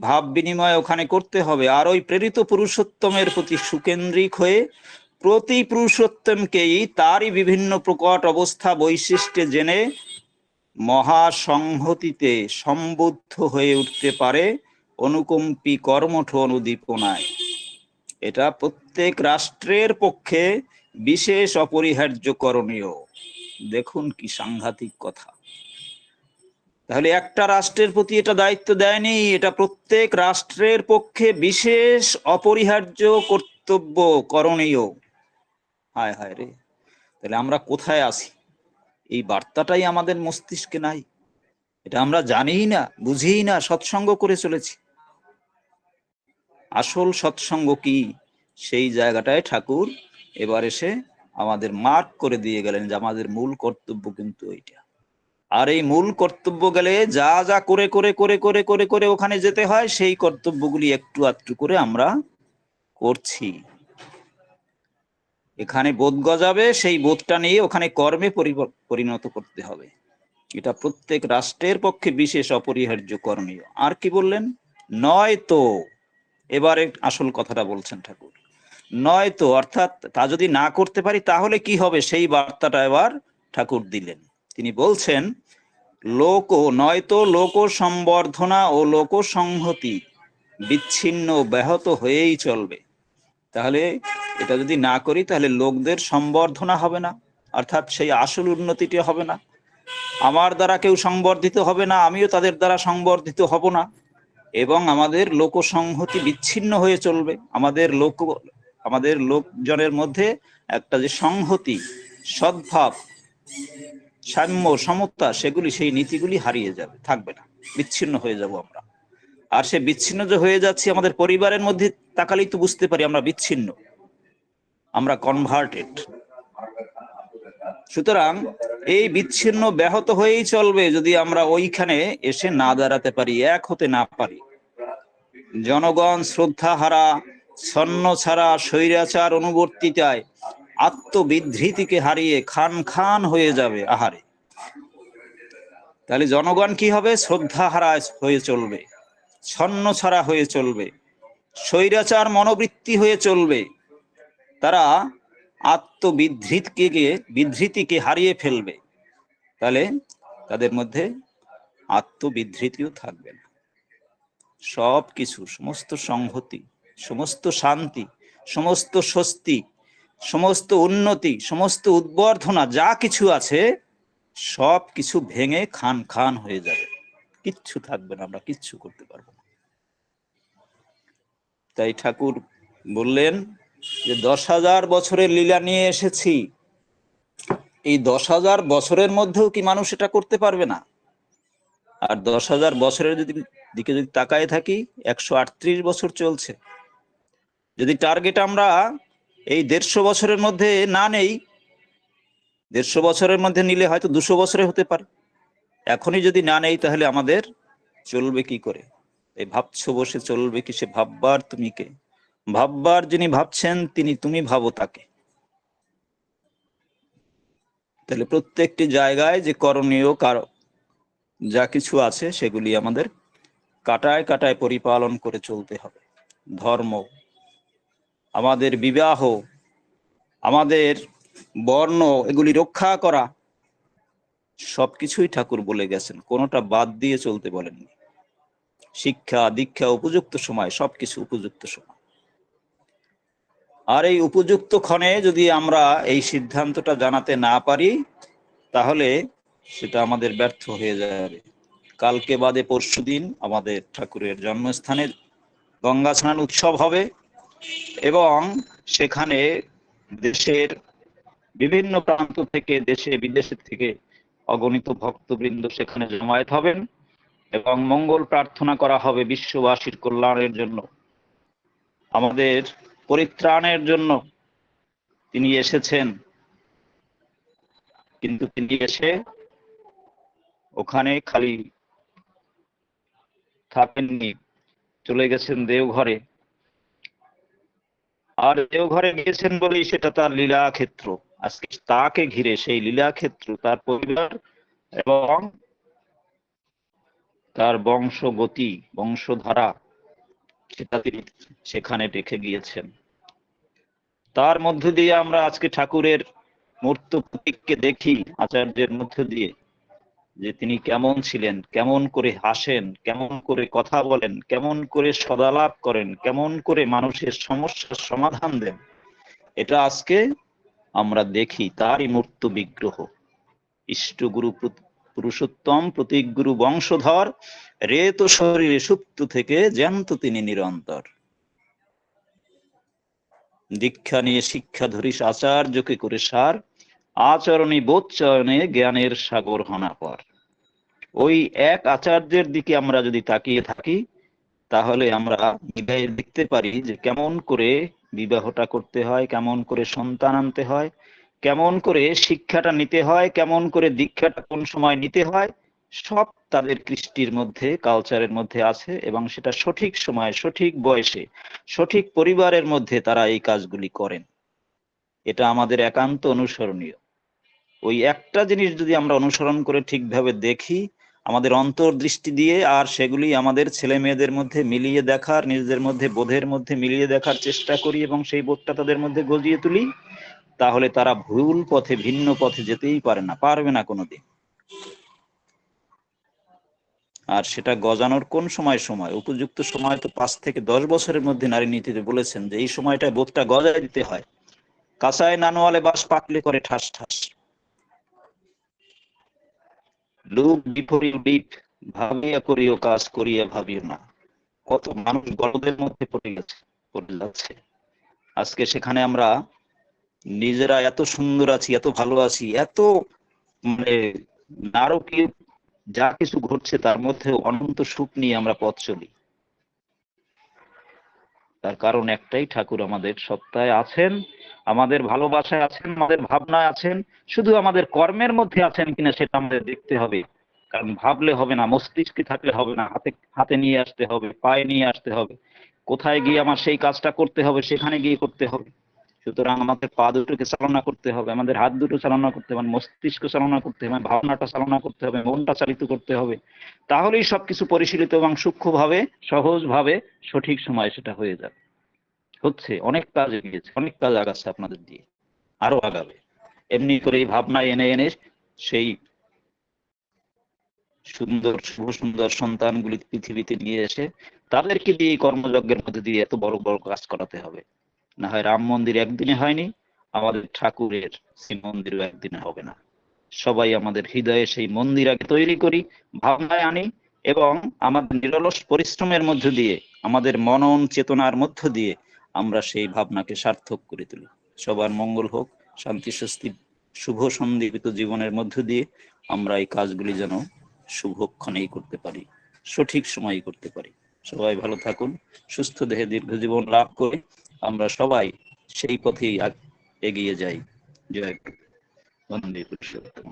ভাব বিনিময় ওখানে করতে হবে। আর ওই প্রেরিত পুরুষোত্তমের প্রতি সুকেন্দ্রিক হয়ে প্রতি পুরুষোত্তমকেই তারই বিভিন্ন প্রকট অবস্থা বৈশিষ্ট্যে জেনে মহাসংহতিতে সম্বুদ্ধ হয়ে উঠতে পারে অনুকম্পী কর্মঠ অনুদীপনায়। এটা প্রত্যেক রাষ্ট্রের পক্ষে বিশেষ অপরিহার্য করণীয় দেখুন কি সাংঘাতিক কথা। তাহলে একটা রাষ্ট্রের প্রতি এটা দায়িত্ব দেয়নি, এটা প্রত্যেক রাষ্ট্রের পক্ষে বিশেষ অপরিহার্য কর্তব্য করণীয়। হায় হায় রে। তাহলে আমরা কোথায় আছি? এই বার্তাটাই আমাদের মস্তিষ্কে নাই। এটা আমরা জানিই না, বুঝিই না, সৎসঙ্গ করে চলেছি। আসল সৎসঙ্গ কি? সেই জায়গাটায় ঠাকুর এবার এসে আমাদের মার্ক করে দিয়ে গেলেন যে আমাদের মূল কর্তব্য কিন্তু ওইটা আর এই মূল কর্তব্য গেলে যা যা করে করে করে করে করে করে ওখানে যেতে হয়, সেই কর্তব্যগুলি একটু আধটু করে আমরা করছি। এখানে বোধ গজাবে, সেই বোধটা নিয়ে ওখানে কর্মে পরিণত করতে হবে। এটা প্রত্যেক রাষ্ট্রের পক্ষে বিশেষ অপরিহার্য কর্মীয়। আর কি বললেন? নয় তো, এবারে আসল কথাটা বলছেন ঠাকুর। নয় তো, অর্থাৎ তা যদি না করতে পারি, তাহলে কি হবে? সেই বার্তাটা এবার ঠাকুর দিলেন। তিনি বলছেন, লোক, নয়তো লোক সম্বর্ধনা ও লোক সংহতি বিচ্ছিন্ন ব্যাহত হয়েই চলবে। তাহলে এটা যদি না করি, তাহলে লোকদের সম্বর্ধনা হবে না, অর্থাৎ সেই আসল উন্নতিটি হবে না। আমার দ্বারা কেউ সংবর্ধিত হবে না, আমিও তাদের দ্বারা সংবর্ধিত হব না। এবং আমাদের লোক সংহতি বিচ্ছিন্ন হয়ে চলবে। আমাদের লোক, আমাদের লোকজনের মধ্যে একটা যে সংহতি, সদ্ভাব সাম্য, সমতা, সেগুলি সেই নীতিগুলি হারিয়ে যাবে, থাকবে না। বিচ্ছিন্ন হয়ে যাব আমরা। আর সে বিচ্ছিন্ন যে হয়ে যাচ্ছি আমাদের পরিবারের মধ্যে, তাকালেই তো বুঝতে পারি আমরা বিচ্ছিন্ন। আমরা কনভার্টেড সুতরাং এই বিচ্ছিন্ন ব্যাহত হয়েই চলবে যদি আমরা ওইখানে এসে না দাঁড়াতে পারি, এক হতে না পারি। জনগণ শ্রদ্ধা হারা ছন্ন ছাড়া স্বৈরাচার অনুবর্তিতায় আত্মবিধৃতিকে হারিয়ে খান খান হয়ে যাবে আহারে। তাহলে জনগণ কি হবে? শ্রদ্ধা হারা হয়ে চলবে, ছন্ন ছাড়া হয়ে চলবে, স্বৈরাচার মনোবৃত্তি হয়ে চলবে। তারা আত্মবিধৃতিকে, বিধৃতিকে হারিয়ে ফেলবে। তাহলে তাদের মধ্যে আত্মবিধৃতিও থাকবে না। সব কিছু সমস্ত সংহতি, সমস্ত শান্তি, সমস্ত স্বস্তি সমস্ত উন্নতি, সমস্ত উদ্বর্ধনা, যা কিছু আছে, সব কিছু ভেঙে খান খান হয়ে যাবে। কিচ্ছু থাকবে না, আমরা কিচ্ছু করতে পারব না। তাই ঠাকুর বললেন যে, দশ হাজার বছরের লীলা নিয়ে এসেছি। এই দশ হাজার বছরের মধ্যেও কি মানুষ এটা করতে পারবে না? আর দশ হাজার বছরের যদি দিকে যদি তাকায় থাকি, একশো আটত্রিশ বছর চলছে। যদি টার্গেট আমরা এই দেড়শো বছরের মধ্যে না নেই, দেড়শো বছরের মধ্যে নিলে হয়তো দুশো বছরে হতে পারে। এখনই যদি না নেই, তাহলে আমাদের চলবে কি করে? এই ভাবছ বসে চলবে কি সে ভাববার তুমি কে? ভাববার যিনি ভাবছেন, তিনি তুমি ভাবো তাকে। তাহলে প্রত্যেকটি জায়গায় যে করণীয় কার- যা কিছু আছে, সেগুলি আমাদের কাটায় কাটায় পরিপালন করে চলতে হবে। ধর্ম আমাদের বিবাহ, আমাদের বর্ণ এগুলি রক্ষা করা, সবকিছুই ঠাকুর বলে গেছেন। কোনোটা বাদ দিয়ে চলতে বলেননি। শিক্ষা, দীক্ষা, উপযুক্ত সময়, সবকিছু উপযুক্ত সময়। আর এই উপযুক্ত ক্ষণে যদি আমরা এই সিদ্ধান্তটা জানাতে না পারি, তাহলে সেটা আমাদের ব্যর্থ হয়ে যাবে। কালকে বাদে পরশুদিন আমাদের ঠাকুরের জন্মস্থানে গঙ্গা স্নান উৎসব হবে। এবং সেখানে দেশের বিভিন্ন প্রান্ত থেকে দেশে বিদেশে থেকে অগণিত ভক্তবৃন্দ সেখানে জমায়েত হবেন এবং মঙ্গল প্রার্থনা করা হবে বিশ্ববাসীর কল্যাণের জন্য। আমাদের পরিত্রাণের জন্য তিনি এসেছেন। কিন্তু তিনি এসে ওখানে খালি থাকেননি, চলে গেছেন দেওঘরে। আর দেওঘরে গিয়েছেন বলেই সেটা তার লীলা ক্ষেত্র আজকে তাকে ঘিরে সেই লীলা ক্ষেত্র তার পরিবার এবং তার বংশগতি, বংশধারা সেটা তিনি সেখানে রেখে গিয়েছেন। তার মধ্য দিয়ে আমরা আজকে ঠাকুরের মূর্ত প্রতীককে দেখি, আচার্যের মধ্য দিয়ে। যে তিনি কেমন ছিলেন, কেমন করে হাসেন, কেমন করে কথা বলেন, কেমন করে সদালাপ করেন, কেমন করে মানুষের সমস্যার সমাধান দেন, এটা আজকে আমরা দেখি, তারই মূর্ত বিগ্রহ। ইষ্টগুরু পুরুষোত্তম প্রতীক গুরু বংশধর, রেত শরীরে সুপ্ত থেকে জ্যান্ত তিনি নিরন্তর। দীক্ষা নিয়ে শিক্ষা ধরিস, আচার্যকে করে সার আচরণী বোধচয়নে জ্ঞানের সাগর হনা পর। ওই এক আচার্যের দিকে আমরা যদি তাকিয়ে থাকি, তাহলে আমরা বিবাহে দেখতে পারি যে কেমন করে বিবাহটা করতে হয়, কেমন করে সন্তান আনতে হয়, কেমন করে শিক্ষাটা নিতে হয়, কেমন করে দীক্ষাটা কোন সময় নিতে হয়, সব তাদের কৃষ্টির মধ্যে কালচারের মধ্যে আছে এবং সেটা সঠিক সময়, সঠিক বয়সে, সঠিক পরিবারের মধ্যে তারা এই কাজগুলি করেন। এটা আমাদের একান্ত অনুসরণীয়। ওই একটা জিনিস যদি আমরা অনুসরণ করে ঠিকভাবে দেখি, আমাদের অন্তর্দৃষ্টি দিয়ে আর সেগুলি আমাদের ছেলে মেয়েদের মধ্যে মিলিয়ে দেখার, নিজেদের মধ্যে বোধের মধ্যে মিলিয়ে দেখার চেষ্টা করি এবং সেই বোধটা তাদের মধ্যে গজিয়ে তুলি, তাহলে তারা ভুল পথে, ভিন্ন পথে যেতেই পারে না, পারবে না কোনোদিন। আর সেটা গজানোর কোন সময় সময়? উপযুক্ত সময় তো পাঁচ থেকে দশ বছরের মধ্যে নারী নীতিতে বলেছেন যে এই সময়টায় বোধটা গজায় দিতে হয়। কাঁচায় নানোয়ালে বাস পাকলে করে ঠাস ঠাস। লোক বিপরীত বিপ ভাবিয়া করিও, কাজ করিয়া ভাবিও না। কত মানুষ গরদের মধ্যে পড়ে গেছে, পড়ে যাচ্ছে। আজকে সেখানে আমরা নিজেরা এত সুন্দর আছি, এত ভালো আছি, এত মানে নারকীয় যা কিছু ঘটছে তার মধ্যে অনন্ত সুখ নিয়ে আমরা পথ চলি। তার কারণ একটাই, ঠাকুর আমাদের সত্তায় আছেন, আমাদের ভালোবাসায় আছেন, আমাদের ভাবনায় আছেন, শুধু আমাদের কর্মের মধ্যে আছেন কিনা সেটা আমাদের দেখতে হবে। কারণ ভাবলে হবে না, মস্তিষ্কে থাকলে হবে না, হাতে হাতে নিয়ে আসতে হবে, পায়ে নিয়ে আসতে হবে। কোথায় গিয়ে আমার সেই কাজটা করতে হবে, সেখানে গিয়ে করতে হবে। সুতরাং আমাদের পা দুটোকে চালনা করতে হবে, আমাদের হাত দুটো চালনা করতে হবে, মস্তিষ্ক চালনা করতে হবে, ভাবনাটা চালনা করতে হবে, মনটা চালিত করতে হবে। তাহলেই সবকিছু পরিশীলিত এবং সূক্ষ্মভাবে, সহজভাবে, সঠিক সময় সেটা হয়ে যাবে। হচ্ছে, অনেক কাজ এগিয়েছে, অনেক কাজ আগাচ্ছে আপনাদের দিয়ে, আরও আগাবে। এমনি করে এই ভাবনা এনে এনে সেই সুন্দর, শুভ সুন্দর সন্তানগুলি পৃথিবীতে নিয়ে এসে তাদেরকে দিয়ে কর্মযজ্ঞের মধ্যে দিয়ে এত বড় বড় কাজ করাতে হবে। না হয় রাম মন্দির একদিনে হয়নি, আমাদের ঠাকুরের সেই মন্দিরও একদিনে হবে না। সবাই আমাদের হৃদয়ে সেই মন্দির আগে তৈরি করি, ভাবনায় আনি এবং আমাদের নিরলস পরিশ্রমের মধ্য দিয়ে, আমাদের মনন চেতনার মধ্য দিয়ে আমরা সেই ভাবনাকে সার্থক করে তুলি। সবার মঙ্গল হোক, শান্তি, স্বস্তি, শুভ সন্দীপিত জীবনের মধ্য দিয়ে আমরা এই কাজগুলি যেন শুভক্ষণেই করতে পারি, সঠিক সময়ে করতে পারি। সবাই ভালো থাকুন, সুস্থ দেহে দীর্ঘ জীবন লাভ করে আমরা সবাই সেই পথেই এগিয়ে যাই। জয়। পুরুষোত্তম